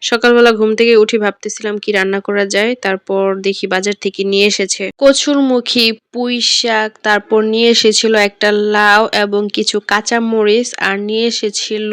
সকালবেলা ঘুম থেকে উঠে ভাবতেছিলাম কি রান্না করা যায়, তারপর দেখি বাজার থেকে নিয়ে এসেছে। কচুরমুখী পুঁই শাক, তারপর নিয়ে এসেছিল একটা লাউ এবং কিছু কাঁচা মরিচ আর নিয়ে এসেছিল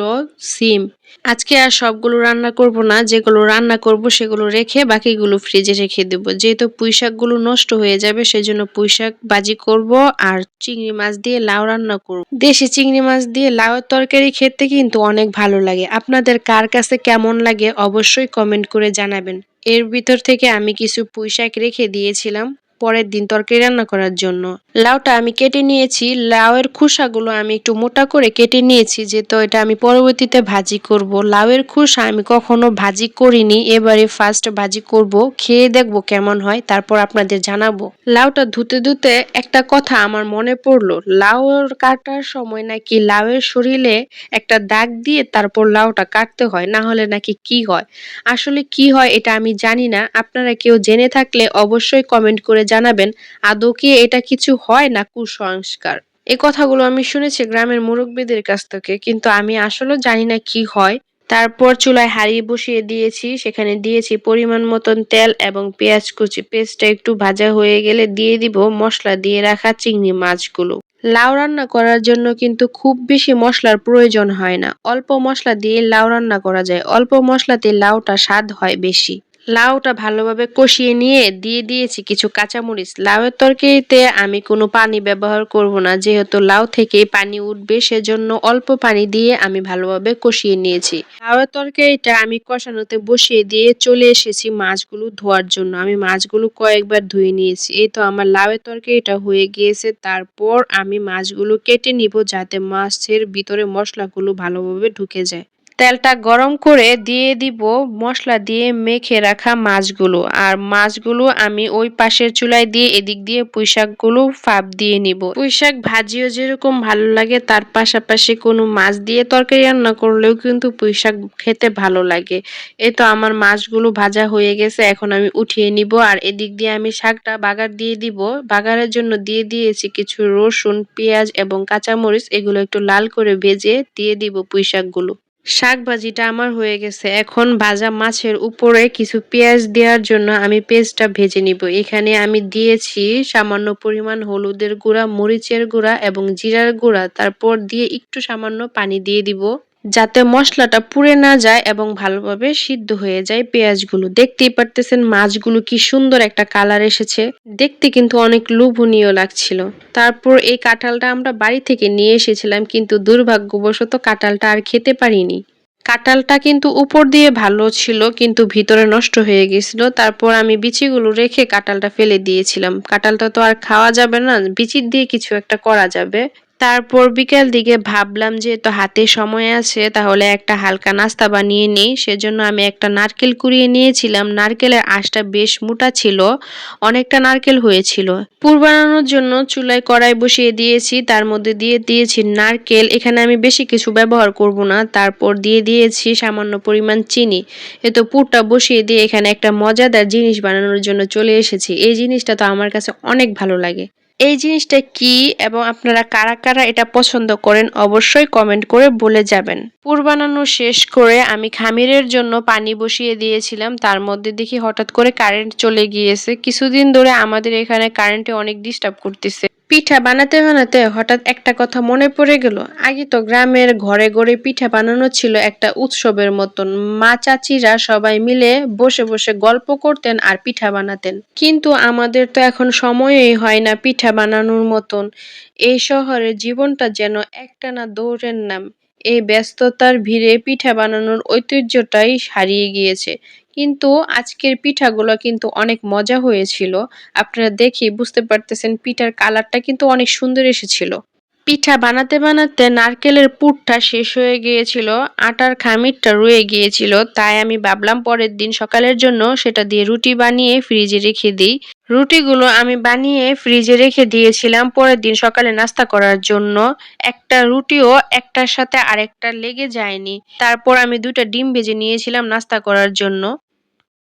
সিম। আজকে আর সবগুলো রান্না করব না, যেগুলো রান্না করব সেগুলো রেখে বাকিগুলো ফ্রিজে রেখে দেবো। যেহেতু পুঁই শাকগুলো নষ্ট হয়ে যাবে, সেজন্য পুঁই শাক ভাজি করব আর চিংড়ি মাছ দিয়ে লাউ রান্না করব। দেশি চিংড়ি মাছ দিয়ে লাউয়ের তরকারি খেতে কিন্তু অনেক ভালো লাগে। আপনাদের কার কাছে কেমন লাগে অবশ্যই কমেন্ট করে জানাবেন। এর ভিতর থেকে আমি কিছু পুঁইশাক রেখে দিয়েছিলাম। পরের দিন তরকারি রান্না করার জন্য। লাউটা আমি কেটে নিয়েছি। লাউয়ের খোসাগুলো আমি একটু মোটা করে কেটে নিয়েছি, যেহেতু এটা আমি পরবর্তীতে ভাজি করব। লাউয়ের খোসা আমি কখনো ভাজি করিনি, এবারে ফার্স্ট ভাজি করব। খেয়ে দেখব কেমন হয়, তারপর আপনাদের জানাব। লাউটা ধুতে ধুতে একটা কথা আমার মনে পড়ল। লাউয়ের কাটার সময় নাকি লাউয়ের শরীরে একটা দাগ দিয়ে তারপর লাউটা কাটতে হয়, না হলে নাকি কি হয়? আসলে কি হয় এটা আমি জানি না। আপনারা কেউ জেনে থাকলে অবশ্যই কমেন্ট করে জানাবেন, আদৌ কি এটা কিছু হয় না কুসংস্কার? এই কথাগুলো আমি শুনেছি গ্রামের মুরব্বীদের কাছ থেকে, কিন্তু আমি আসলে জানি না কি হয়। তারপর চুলায় হাঁড়ি বসিয়ে দিয়েছি, সেখানে দিয়েছি পরিমাণ মতন তেল এবং পেঁয়াজ কুচি। পেস্টটা একটু ভাজা হয়ে গেলে দিয়ে দিব মশলা, দিয়ে রাখা চিংড়ি মাছগুলো। লাউ রান্না করার জন্য কিন্তু খুব বেশি মশলার প্রয়োজন হয় না। অল্প মশলা দিয়ে লাউ রান্না করা যায়। অল্প মশলাতে লাউটা স্বাদ হয় বেশি। লাউটা ভালোভাবে কষিয়ে নিয়ে দিয়ে দিয়েছি কিছু কাঁচামরিচ। লাউয়ের তরকারিতে আমি কোনো পানি ব্যবহার করব না, যেহেতু লাউ থেকে পানি উঠবে, সেজন্য অল্প পানি দিয়ে আমি ভালোভাবে কষিয়ে নিয়েছি। লাউয়ের তরকারিটা আমি কষানোতে বসিয়ে দিয়ে চলে এসেছি মাছগুলো ধোয়ার জন্য। আমি মাছগুলো কয়েকবার ধুয়ে নিয়েছি। এই তো আমার লাউয়ের তরকারিটা হয়ে গিয়েছে। তারপর আমি মাছগুলো কেটে নিব যাতে মাছের ভিতরে মশলাগুলো ভালোভাবে ঢুকে যায়। তেলটা গরম করে দিয়ে দিব মশলা দিয়ে মেখে রাখা মাছগুলো। আর মাছগুলো আমি ওই পাশের চুলায় দিয়ে এদিক দিয়ে পুঁইশাকগুলো ফাপ দিয়ে নিব। পুঁইশাক ভাজিও যেরকম ভালো লাগে, তার পাশাপাশি কোনো মাছ দিয়ে তরকারি রান্না করলেও কিন্তু পুঁইশাক খেতে ভালো লাগে। এই তো আমার মাছগুলো ভাজা হয়ে গেছে, এখন আমি উঠিয়ে নিব। আর এদিক দিয়ে আমি শাকটা বাগার দিয়ে দিব। বাগারের জন্য দিয়ে দিয়েছি কিছু রসুন, পেঁয়াজ এবং কাঁচামরিচ। এগুলো একটু লাল করে ভেজে দিয়ে দিব পুঁইশাকগুলো। শাক ভাজিটা আমার হয়ে গেছে। এখন ভাজা মাছের উপরে কিছু পেঁয়াজ দেওয়ার জন্য আমি পেঁয়াজটা ভেজে নিব। এখানে আমি দিয়েছি সামান্য পরিমাণ হলুদের গুঁড়া, মরিচের গুঁড়া এবং জিরার গুঁড়া। তারপর দিয়ে একটু সামান্য পানি দিয়ে দিব। যাতে মশলাটা পুড়ে না যায় এবং ভালোভাবে সিদ্ধ হয়ে যায় পেঁয়াজগুলো। দেখতেই পারতেছেন মাছগুলো কি সুন্দর একটা কালার এসেছে। দেখতে কিন্তু অনেক লোভনীয় লাগছিল। তারপর এই কাঁঠালটা আমরা বাড়ি থেকে নিয়ে এসেছিলাম, কিন্তু দুর্ভাগ্যবশত কাঁঠালটা আর খেতে পারিনি। কাঁঠালটা কিন্তু উপর দিয়ে ভালো ছিল, কিন্তু ভিতরে নষ্ট হয়ে গেছিল। তারপর আমি বিচিগুলো রেখে কাঁঠালটা ফেলে দিয়েছিলাম। কাঁঠালটা তো আর খাওয়া যাবে না বিচির দিয়ে কিছু একটা করা যাবে। তারপর বিকেল দিকে ভাবলাম যে তো হাতে সময় আছে, তাহলে একটা হালকা নাস্তা বানিয়ে নিই। সেজন্য আমি একটা নারকেল কুড়িয়ে নিয়েছিলাম। নারকেলের আঁশটা বেশ মোটা ছিল, অনেকটা নারকেল হয়েছিল। পুর বানানোর জন্য চুলায় কড়াই বসিয়ে দিয়েছি, তার মধ্যে দিয়ে দিয়েছি নারকেল। এখানে আমি বেশি কিছু ব্যবহার করব না, তারপর দিয়ে দিয়েছি সামান্য পরিমাণ চিনি। এ তো পুরটা বসিয়ে দিয়ে এখানে একটা মজাদার জিনিস বানানোর জন্য চলে এসেছি। এই জিনিসটা তো আমার কাছে অনেক ভালো লাগে। এই জিনিসটা কি এবং আপনারা কারা কারা এটা পছন্দ করেন অবশ্যই কমেন্ট করে বলে যাবেন। পুর বানানো শেষ করে আমি খামিরের জন্য পানি বসিয়ে দিয়েছিলাম। তার মধ্যে দেখি হঠাৎ করে কারেন্ট চলে গিয়েছে। কিছুদিন ধরে আমাদের এখানে কারেন্টে অনেক ডিস্টার্ব করতেছে। পিঠা বানাতে বানাতে হঠাৎ একটা কথা মনে পড়ে গেল। আগে তো গ্রামের ঘরে ঘরে পিঠা বানানো ছিল একটা উৎসবের মতন। মা চাচিরা সবাই মিলে বসে বসে গল্প করতেন আর পিঠা বানাতেন। কিন্তু আমাদের তো এখন সময়ই হয় না পিঠা বানানোর মতন। এই শহরের জীবনটা যেন একটানা দৌড়ের নাম। এই ব্যস্ততার ভিড়ে পিঠা বানানোর ঐতিহ্যটাই হারিয়ে গিয়েছে। কিন্তু আজকের পিঠাগুলো কিন্তু অনেক মজা হয়েছিল। আপনারা দেখে বুঝতে পারতেছেন পিঠার কালারটা কিন্তু অনেক সুন্দর এসেছিল। পিঠা বানাতে বানাতে নারকেলের পুরটা শেষ হয়ে গিয়েছিল, আটার খামিরটা রয়ে গিয়েছিল, তাই আমি ভাবলাম পরের দিন সকালের জন্য সেটা দিয়ে রুটি বানিয়ে ফ্রিজে রেখে দিই। রুটিগুলো আমি বানিয়ে ফ্রিজে রেখে দিয়েছিলাম পরের দিন সকালে নাস্তা করার জন্য। একটা রুটিও একটার সাথে আরেকটা লেগে যায়নি। তারপর আমি দুটা ডিম ভেজে নিয়েছিলাম নাস্তা করার জন্য।